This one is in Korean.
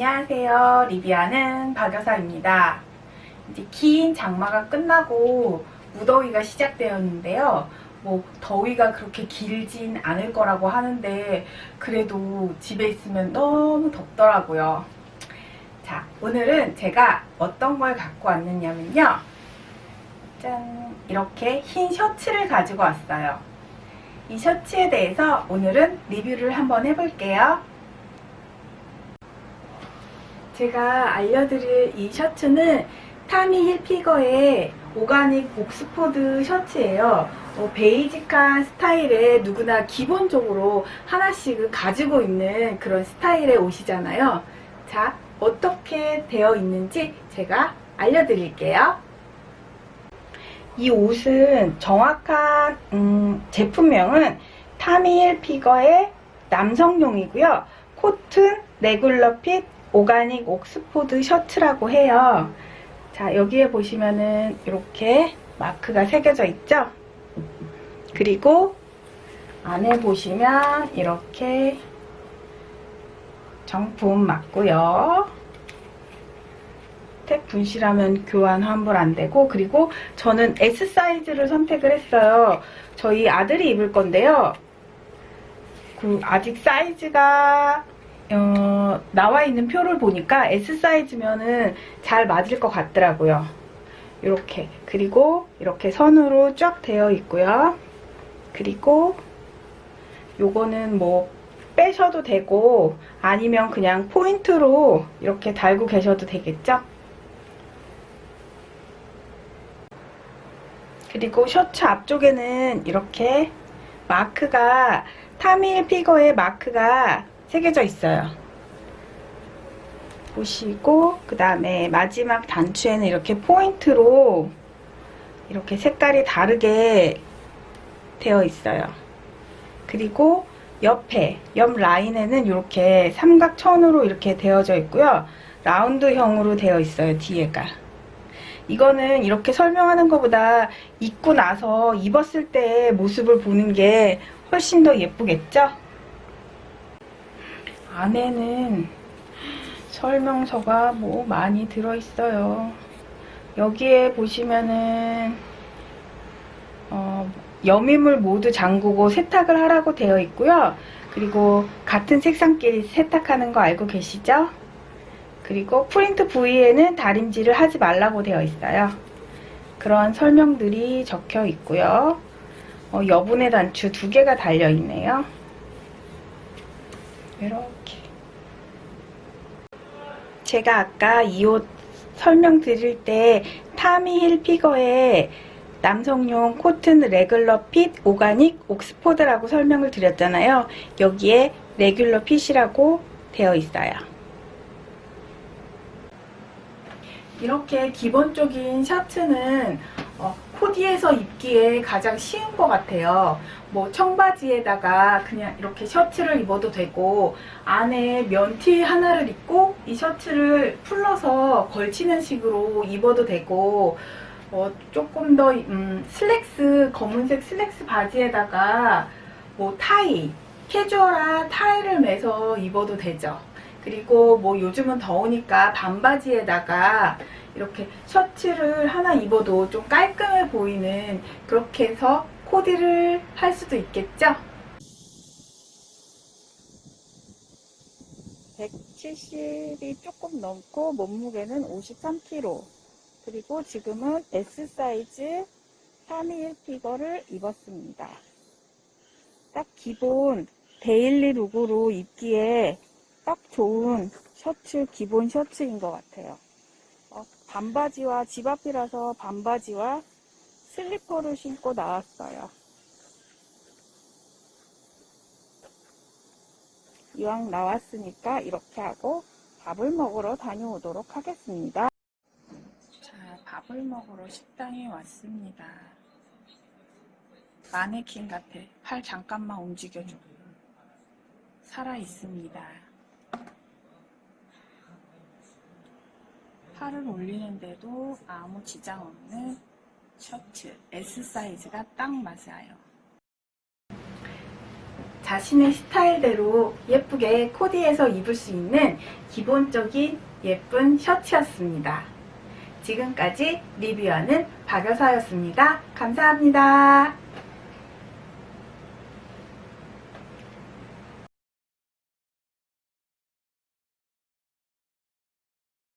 안녕하세요. 리비아는 박여사입니다. 이제 긴 장마가 끝나고 무더위가 시작되었는데요. 뭐 더위가 그렇게 길진 않을 거라고 하는데 그래도 집에 있으면 너무 덥더라고요. 자, 오늘은 제가 어떤 걸 갖고 왔느냐면요. 짠! 이렇게 흰 셔츠를 가지고 왔어요. 이 셔츠에 대해서 오늘은 리뷰를 한번 해볼게요. 제가 알려드릴 이 셔츠는 타미 힐피거의 오가닉 옥스포드 셔츠예요. 어, 베이직한 스타일에 누구나 기본적으로 하나씩은 가지고 있는 그런 스타일의 옷이잖아요. 자, 어떻게 되어 있는지 제가 알려드릴게요. 이 옷은 정확한 음, 제품명은 타미 힐 피거의 남성용이고요. 코튼 레귤러 핏 오가닉 옥스포드 셔츠라고 해요. 자, 여기에 보시면은 이렇게 마크가 새겨져 있죠? 그리고 안에 보시면 이렇게 정품 맞고요. 탭 분실하면 교환 환불 안 되고 그리고 저는 S 사이즈를 선택을 했어요. 저희 아들이 입을 건데요. 그 아직 사이즈가 어, 나와 있는 표를 보니까 S 사이즈면은 잘 맞을 것 같더라고요. 이렇게 그리고 이렇게 선으로 쫙 되어 있고요. 그리고 요거는 뭐 빼셔도 되고 아니면 그냥 포인트로 이렇게 달고 계셔도 되겠죠? 그리고 셔츠 앞쪽에는 이렇게 마크가 타밀 피거의 마크가 새겨져 있어요. 보시고 그 다음에 마지막 단추에는 이렇게 포인트로 이렇게 색깔이 다르게 되어 있어요. 그리고 옆에 옆 라인에는 이렇게 삼각천으로 이렇게 되어져 있고요. 라운드형으로 되어 있어요. 뒤에가. 이거는 이렇게 설명하는 것보다 입고 나서 입었을 때 모습을 보는 게 훨씬 더 예쁘겠죠? 안에는 설명서가 뭐 많이 들어있어요. 여기에 보시면은 어, 여미물 모두 잠그고 세탁을 하라고 되어 있고요. 그리고 같은 색상끼리 세탁하는 거 알고 계시죠? 그리고 프린트 부위에는 다림질을 하지 말라고 되어 있어요. 그런 설명들이 적혀 있고요. 어, 여분의 단추 두 개가 달려 있네요. 이렇게. 제가 아까 이 옷 설명드릴 때 타미 힐피거의 남성용 코튼 레귤러 핏 오가닉 옥스포드라고 설명을 드렸잖아요. 여기에 레귤러 핏이라고 되어 있어요. 이렇게 기본적인 셔츠는 어, 코디에서 입기에 가장 쉬운 것 같아요. 뭐 청바지에다가 그냥 이렇게 셔츠를 입어도 되고 안에 면티 하나를 입고 이 셔츠를 풀러서 걸치는 식으로 입어도 되고 어, 조금 더 음, 슬랙스 검은색 슬랙스 바지에다가 뭐 타이 캐주얼한 타이를 매서 입어도 되죠. 그리고 뭐 요즘은 더우니까 반바지에다가 이렇게 셔츠를 하나 입어도 좀 깔끔해 보이는 그렇게 해서 코디를 할 수도 있겠죠? 170이 조금 넘고 몸무게는 53kg 그리고 지금은 S 사이즈 321 피거를 입었습니다. 딱 기본 데일리 룩으로 입기에 딱 좋은 셔츠, 기본 셔츠인 것 같아요. 어, 반바지와 집 앞이라서 반바지와 슬리퍼를 신고 나왔어요. 이왕 나왔으니까 이렇게 하고 밥을 먹으러 다녀오도록 하겠습니다. 자, 밥을 먹으러 식당에 왔습니다. 마네킹 같아. 팔 잠깐만 움직여줘. 살아 있습니다. 팔을 올리는데도 아무 지장 없는 셔츠 S 사이즈가 딱 맞아요. 자신의 스타일대로 예쁘게 코디해서 입을 수 있는 기본적인 예쁜 셔츠였습니다. 지금까지 리뷰하는 박여사였습니다. 감사합니다.